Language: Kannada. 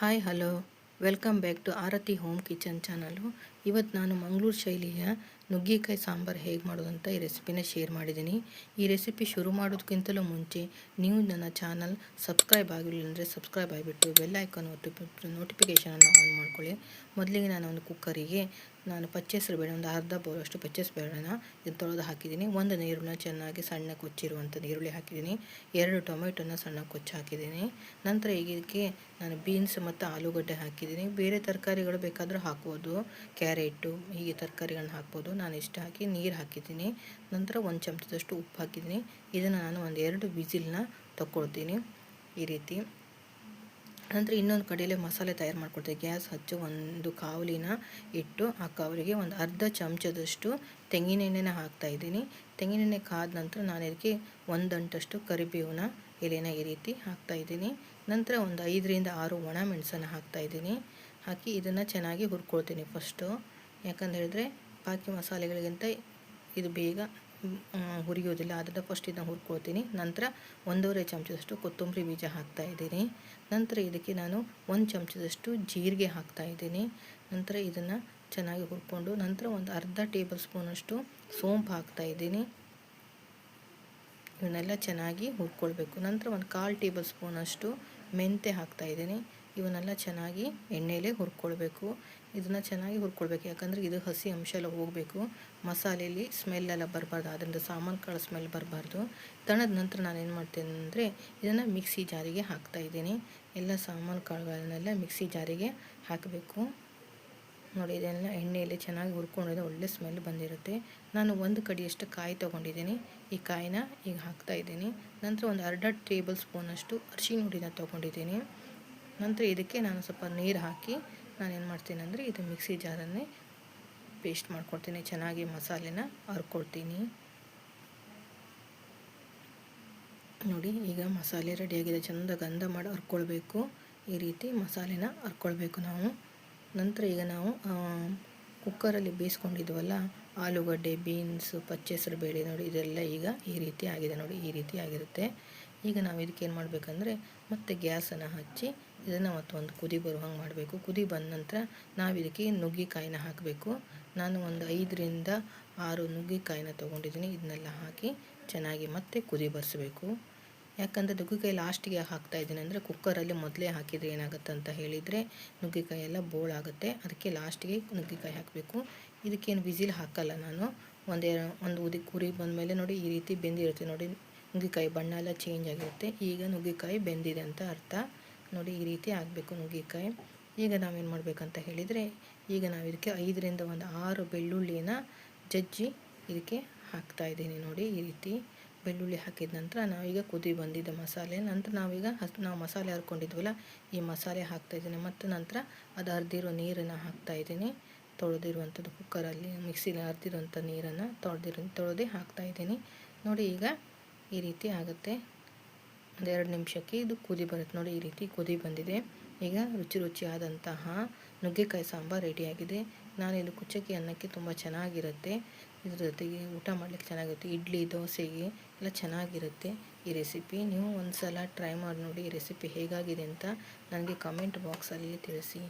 Hi hello welcome back to Aarti home kitchen channel ಇವತ್ತು ನಾನು ಮಂಗಳೂರು ಶೈಲಿಯ ನುಗ್ಗಿಕಾಯಿ ಸಾಂಬಾರು ಹೇಗೆ ಮಾಡೋದು ಅಂತ ಈ ರೆಸಿಪಿನ ಶೇರ್ ಮಾಡಿದ್ದೀನಿ. ಈ ರೆಸಿಪಿ ಶುರು ಮಾಡೋದಕ್ಕಿಂತಲೂ ಮುಂಚೆ ನೀವು ನನ್ನ ಚಾನಲ್ ಸಬ್ಸ್ಕ್ರೈಬ್ ಆಗಿರಲಿಲ್ಲ ಅಂದರೆ ಸಬ್ಸ್ಕ್ರೈಬ್ ಆಗಿಬಿಟ್ಟು ಬೆಲ್ ಐಕಾನ್ ನೋಟಿಫಿಕೇಶನ್ ನೋಟಿಫಿಕೇಷನನ್ನು ಆನ್ ಮಾಡ್ಕೊಳ್ಳಿ. ಮೊದಲಿಗೆ ನಾನು ಒಂದು ಕುಕ್ಕರಿಗೆ ನಾನು ಪಚ್ಚೆಸರು ಬೇಳೆ, ಒಂದು ಅರ್ಧ ಬೌಲಷ್ಟು ಪಚ್ಚೆಸ್ ಬೇಳೆನ ಇದು ತೊಳೆದು ಹಾಕಿದ್ದೀನಿ. ಒಂದು ನೀರನ್ನ ಚೆನ್ನಾಗಿ ಸಣ್ಣ ಕೊಚ್ಚಿರುವಂಥ ಈರುಳ್ಳಿ ಹಾಕಿದ್ದೀನಿ. ಎರಡು ಟೊಮೆಟೊನ ಸಣ್ಣ ಕೊಚ್ಚಿ ಹಾಕಿದ್ದೀನಿ. ನಂತರ ಇದಕ್ಕೆ ನಾನು ಬೀನ್ಸ್ ಮತ್ತು ಆಲೂಗಡ್ಡೆ ಹಾಕಿದ್ದೀನಿ. ಬೇರೆ ತರಕಾರಿಗಳು ಬೇಕಾದರೂ ಹಾಕ್ಬೋದು. ಕ್ಯಾರೆಟು, ಹೀಗೆ ತರಕಾರಿಗಳನ್ನ ಹಾಕ್ಬೋದು. ನಾನು ಇಷ್ಟು ಹಾಕಿ ನೀರು ಹಾಕಿದ್ದೀನಿ. ನಂತರ ಒಂದು ಚಮಚದಷ್ಟು ಉಪ್ಪು ಹಾಕಿದ್ದೀನಿ. ಇದನ್ನು ನಾನು ಒಂದು ಎರಡು ಬಿಸಿಲನ್ನ ಈ ರೀತಿ. ನಂತರ ಇನ್ನೊಂದು ಕಡೆಯಲ್ಲಿ ಮಸಾಲೆ ತಯಾರು ಮಾಡ್ಕೊಳ್ತೀವಿ ಗ್ಯಾಸ್ ಹಚ್ಚು ಒಂದು ಕಾವಲಿನ ಇಟ್ಟು ಆ ಕಾವಲಿಗೆ ಒಂದು ಅರ್ಧ ಚಮಚದಷ್ಟು ತೆಂಗಿನೆಣ್ಣೆನ ಹಾಕ್ತಾಯಿದ್ದೀನಿ ತೆಂಗಿನೆಣ್ಣೆ ಕಾದ ನಂತರ ನಾನು ಇದಕ್ಕೆ ಒಂದಂಟಷ್ಟು ಕರಿಬೇವಿನ ಎಲೆನ ಈ ರೀತಿ ಹಾಕ್ತಾಯಿದ್ದೀನಿ ನಂತರ ಒಂದು ಐದರಿಂದ ಆರು ಒಣ ಮೆಣಸನ್ನು ಹಾಕ್ತಾಯಿದ್ದೀನಿ ಹಾಕಿ ಇದನ್ನು ಚೆನ್ನಾಗಿ ಹುರ್ಕೊಳ್ತೀನಿ ಫಸ್ಟು. ಯಾಕಂತ ಹೇಳಿದ್ರೆ ಬಾಕಿ ಮಸಾಲೆಗಳಿಗಿಂತ ಇದು ಬೇಗ ಹುರಿಯೋದಿಲ್ಲ ಅದನ್ನು ಫಸ್ಟ್ ಇದನ್ನು ಹುರ್ಕೊಳ್ತೀನಿ. ನಂತರ ಒಂದೂವರೆ ಚಮಚದಷ್ಟು ಕೊತ್ತಂಬರಿ ಬೀಜ ಹಾಕ್ತಾ ಇದ್ದೀನಿ. ನಂತರ ಇದಕ್ಕೆ ನಾನು ಒಂದು ಚಮಚದಷ್ಟು ಜೀರಿಗೆ ಹಾಕ್ತಾ ಇದ್ದೀನಿ. ನಂತರ ಇದನ್ನು ಚೆನ್ನಾಗಿ ಹುರ್ಕೊಂಡು ನಂತರ ಒಂದು ಅರ್ಧ ಟೇಬಲ್ ಸ್ಪೂನಷ್ಟು ಸೋಂಪು ಹಾಕ್ತಾ ಇದ್ದೀನಿ. ಇವನ್ನೆಲ್ಲ ಚೆನ್ನಾಗಿ ಹುರ್ಕೊಳ್ಬೇಕು. ನಂತರ ಒಂದು ಕಾಲು ಟೇಬಲ್ ಸ್ಪೂನಷ್ಟು ಮೆಂತೆ ಹಾಕ್ತಾ ಇದ್ದೀನಿ. ಇವನ್ನೆಲ್ಲ ಚೆನ್ನಾಗಿ ಎಣ್ಣೆಯಲ್ಲೇ ಹುರ್ಕೊಳ್ಬೇಕು. ಇದನ್ನು ಚೆನ್ನಾಗಿ ಹುರ್ಕೊಳ್ಬೇಕು. ಯಾಕಂದರೆ ಇದು ಹಸಿ ಅಂಶ ಎಲ್ಲ ಹೋಗಬೇಕು. ಮಸಾಲೆಯಲ್ಲಿ ಸ್ಮೆಲ್ಲೆಲ್ಲ ಬರಬಾರ್ದು. ಅದರಿಂದ ಸಾಮಾನು ಕಾಳು ಸ್ಮೆಲ್ ಬರಬಾರ್ದು. ತಣದ ನಂತರ ನಾನು ಏನು ಮಾಡ್ತೇನೆ ಅಂದರೆ ಇದನ್ನು ಮಿಕ್ಸಿ ಜಾರಿಗೆ ಹಾಕ್ತಾ ಇದ್ದೀನಿ. ಎಲ್ಲ ಸಾಮಾನು ಕಾಳುಗಳನ್ನೆಲ್ಲ ಮಿಕ್ಸಿ ಜಾರಿಗೆ ಹಾಕಬೇಕು. ನೋಡಿ, ಇದೆಲ್ಲ ಎಣ್ಣೆಯಲ್ಲಿ ಚೆನ್ನಾಗಿ ಹುರ್ಕೊಂಡಿದೆ ಒಳ್ಳೆ ಸ್ಮೆಲ್ ಬಂದಿರುತ್ತೆ. ನಾನು ಒಂದು ಕಡಿಯಷ್ಟು ಕಾಯಿ ತೊಗೊಂಡಿದ್ದೀನಿ. ಈ ಕಾಯಿನ ಈಗ ಹಾಕ್ತಾ ಇದ್ದೀನಿ. ನಂತರ ಒಂದು ಅರ್ಧ ಟೇಬಲ್ ಸ್ಪೂನಷ್ಟು ಅರಿಶಿನ ಹುಡಿನ ತೊಗೊಂಡಿದ್ದೀನಿ. ನಂತರ ಇದಕ್ಕೆ ನಾನು ಸ್ವಲ್ಪ ನೀರು ಹಾಕಿ ನಾನು ಏನು ಮಾಡ್ತೀನಿ ಅಂದರೆ ಇದು ಮಿಕ್ಸಿ ಜಾರನ್ನೇ ಪೇಸ್ಟ್ ಮಾಡ್ಕೊಡ್ತೀನಿ. ಚೆನ್ನಾಗಿ ಮಸಾಲೆನ ಹರ್ಕೊಳ್ತೀನಿ ನೋಡಿ, ಈಗ ಮಸಾಲೆ ರೆಡಿಯಾಗಿದೆ ಚೆಂದ ಗಂಧ ಮಾಡಿ ಹರ್ಕೊಳ್ಬೇಕು ಈ ರೀತಿ ಮಸಾಲೆನ ಹರ್ಕೊಳ್ಬೇಕು ನಾವು. ನಂತರ ಈಗ ನಾವು ಕುಕ್ಕರಲ್ಲಿ ಬೇಯಿಸ್ಕೊಂಡಿದ್ವಲ್ಲ, ಆಲೂಗಡ್ಡೆ ಬೀನ್ಸು ಪಚ್ಚೆಸರು ಬೇಳೆ, ನೋಡಿ, ಇದೆಲ್ಲ ಈಗ ಈ ರೀತಿ ಆಗಿದೆ. ನೋಡಿ, ಈ ರೀತಿ ಆಗಿರುತ್ತೆ. ಈಗ ನಾವು ಇದಕ್ಕೆ ಏನು ಮಾಡಬೇಕಂದ್ರೆ ಮತ್ತೆ ಗ್ಯಾಸನ್ನು ಹಚ್ಚಿ ಇದನ್ನು ಮತ್ತೊಂದು ಕುದಿ ಬರುವಂಗೆ ಮಾಡಬೇಕು. ಕುದಿ ಬಂದ ನಂತರ ನಾವು ಇದಕ್ಕೆ ನುಗ್ಗಿಕಾಯಿನ ಹಾಕಬೇಕು. ನಾನು ಒಂದು ಐದರಿಂದ ಆರು ನುಗ್ಗಿಕಾಯಿನ ತೊಗೊಂಡಿದ್ದೀನಿ ಇದನ್ನೆಲ್ಲ ಹಾಕಿ ಚೆನ್ನಾಗಿ ಮತ್ತೆ ಕುದಿ ಬರೆಸಬೇಕು. ಯಾಕಂದರೆ ನುಗ್ಗಿಕಾಯಿ ಲಾಸ್ಟಿಗೆ ಹಾಕ್ತಾ ಇದ್ದೀನಿ. ಅಂದರೆ ಕುಕ್ಕರಲ್ಲಿ ಮೊದಲೇ ಹಾಕಿದರೆ ಏನಾಗುತ್ತೆ ಅಂತ ಹೇಳಿದರೆ ನುಗ್ಗಿಕಾಯಿ ಎಲ್ಲ ಬೋಳಾಗುತ್ತೆ ಅದಕ್ಕೆ ಲಾಸ್ಟಿಗೆ ನುಗ್ಗಿಕಾಯಿ ಹಾಕಬೇಕು. ಇದಕ್ಕೇನು ವಿಸಿಲ್ ಹಾಕಲ್ಲ ನಾನು. ಒಂದೇ ಒಂದು ಉದಿ ಕುರಿ ಬಂದಮೇಲೆ ನೋಡಿ ಈ ರೀತಿ ಬೆಂದಿರುತ್ತೆ ನೋಡಿ. ನುಗ್ಗಿಕಾಯಿ ಬಣ್ಣ ಎಲ್ಲ ಚೇಂಜ್ ಆಗಿರುತ್ತೆ. ಈಗ ನುಗ್ಗಿಕಾಯಿ ಬೆಂದಿದೆ ಅಂತ ಅರ್ಥ. ನೋಡಿ ಈ ರೀತಿ ಆಗಬೇಕು ನುಗ್ಗಿಕಾಯಿ. ಈಗ ನಾವೇನು ಮಾಡಬೇಕಂತ ಹೇಳಿದರೆ, ಈಗ ನಾವು ಇದಕ್ಕೆ ಐದರಿಂದ ಒಂದು ಆರು ಬೆಳ್ಳುಳ್ಳಿನ ಜಜ್ಜಿ ಇದಕ್ಕೆ ಹಾಕ್ತಾ ಇದ್ದೀನಿ ನೋಡಿ ಈ ರೀತಿ. ಬೆಳ್ಳುಳ್ಳಿ ಹಾಕಿದ ನಂತರ ನಾವೀಗ ಕುದಿ ಬಂದಿದ್ದ ಮಸಾಲೆ, ನಂತರ ನಾವೀಗ ಹಸ್, ನಾವು ಮಸಾಲೆ ಹರ್ಕೊಂಡಿದ್ವಲ್ಲ, ಈ ಮಸಾಲೆ ಹಾಕ್ತಾಯಿದ್ದೀನಿ ಮತ್ತು ನಂತರ ಅದು ಅರ್ದಿರೋ ನೀರನ್ನು ಹಾಕ್ತಾಯಿದ್ದೀನಿ ತೊಳೆದಿರುವಂಥದ್ದು ಕುಕ್ಕರಲ್ಲಿ ಮಿಕ್ಸಿಲಿ ಅರ್ದಿರುವಂಥ ನೀರನ್ನು ತೊಳೆದಿರೋ, ತೊಳೆದೇ ಹಾಕ್ತಾಯಿದ್ದೀನಿ ನೋಡಿ ಈಗ ಈ ರೀತಿ ಆಗುತ್ತೆ. ಒಂದೆರಡು ನಿಮಿಷಕ್ಕೆ ಇದು ಕುದಿ ಬರುತ್ತೆ. ನೋಡಿ ಈ ರೀತಿ ಕುದಿ ಬಂದಿದೆ. ಈಗ ರುಚಿ ರುಚಿಯಾದಂತಹ ನುಗ್ಗೆಕಾಯಿ ಸಾಂಬಾರು ರೆಡಿಯಾಗಿದೆ. ನಾನು ಇದು ಕುಚ್ಚಕ್ಕಿ ಅನ್ನಕ್ಕೆ ತುಂಬ ಚೆನ್ನಾಗಿರುತ್ತೆ. ಇದ್ರ ಜೊತೆಗೆ ಊಟ ಮಾಡಲಿಕ್ಕೆ ಚೆನ್ನಾಗಿರುತ್ತೆ. ಇಡ್ಲಿ, ದೋಸೆಗೆ ಎಲ್ಲ ಚೆನ್ನಾಗಿರುತ್ತೆ ಈ ರೆಸಿಪಿ. ನೀವು ಒಂದು ಸಲ ಟ್ರೈ ಮಾಡಿ ನೋಡಿ ಈ ರೆಸಿಪಿ ಹೇಗಾಗಿದೆ ಅಂತ ನನಗೆ ಕಮೆಂಟ್ ಬಾಕ್ಸಲ್ಲಿ ತಿಳಿಸಿ.